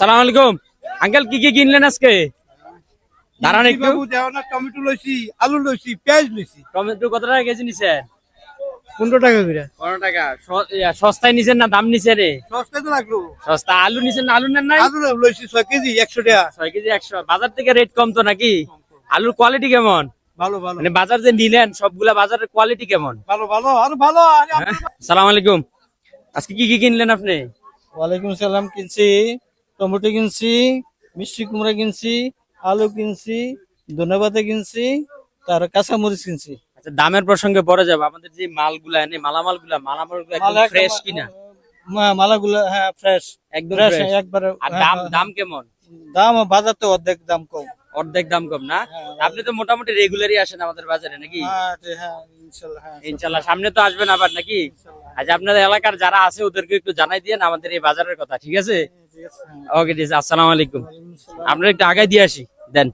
সালাম আলাইকুম। আঙ্কেল কি কি কিনলেন আজকে? দাঁড়ান একটু। বাবু দেও না টমেটো লইছি আলু লইছি পেঁয়াজ লইছি। টমেটো কত টাকা কেজি নিছেন পনেরো টাকা করে। পনেরো টাকা। সস্তায় নিছেন না দাম নিছে রে? সস্তা তো লাগল। সস্তা আলু নিছেন না? আলু নেন নাই? আলু লইছি ছয় কেজি একশো টাকা। ছয় কেজি একশো। বাজার থেকে রেট কম তো নাকি? আলুর কোয়ালিটি কেমন? ভালো ভালো। মানে বাজার যে নিলেন সবগুলা বাজারের কোয়ালিটি কেমন? ভালো ভালো আর ভালো হ্যাঁ? সালাম আলাইকুম। আজকে কি কি কিনলেন আপনি? ওয়ালাইকুম সালাম কিনছি টমেটো কিনছি মিষ্টি কুমড়া কিনছি আলু কিনছি ধনেপাতা কিনছি তার কাঁচামরিচ কিনছি। আচ্ছা দামের প্রসঙ্গে পরে যাব। আমাদের যে মালগুলা এনে মালামালগুলা মালামালগুলা ফ্রেশ কিনা মালাগুলা হ্যাঁ ফ্রেশ একদম একবারে আর হ্যাঁ, দাম হ্যাঁ, দাম কেমন? দাম বাজার তো অর্ধেক দাম কম। অর্ধেক দাম কম না? হ্যাঁ, আপনি তো মোটামুটি রেগুলারই আসেন আমাদের বাজারে নাকি? হ্যাঁ হ্যাঁ ইনশাল্লাহ হ্যাঁ সামনে তো আসবেন আবার নাকি? আচ্ছা আপনাদের এলাকার যারা আছে ওদেরকে একটু জানাই দিয়েন আমাদের এই বাজারের কথা ঠিক আছে? হ্যাঁ। ওকে ঠিক আছে আসসালামু আলাইকুম। আপনার একটু আগায় দিয়ে আসি দেন।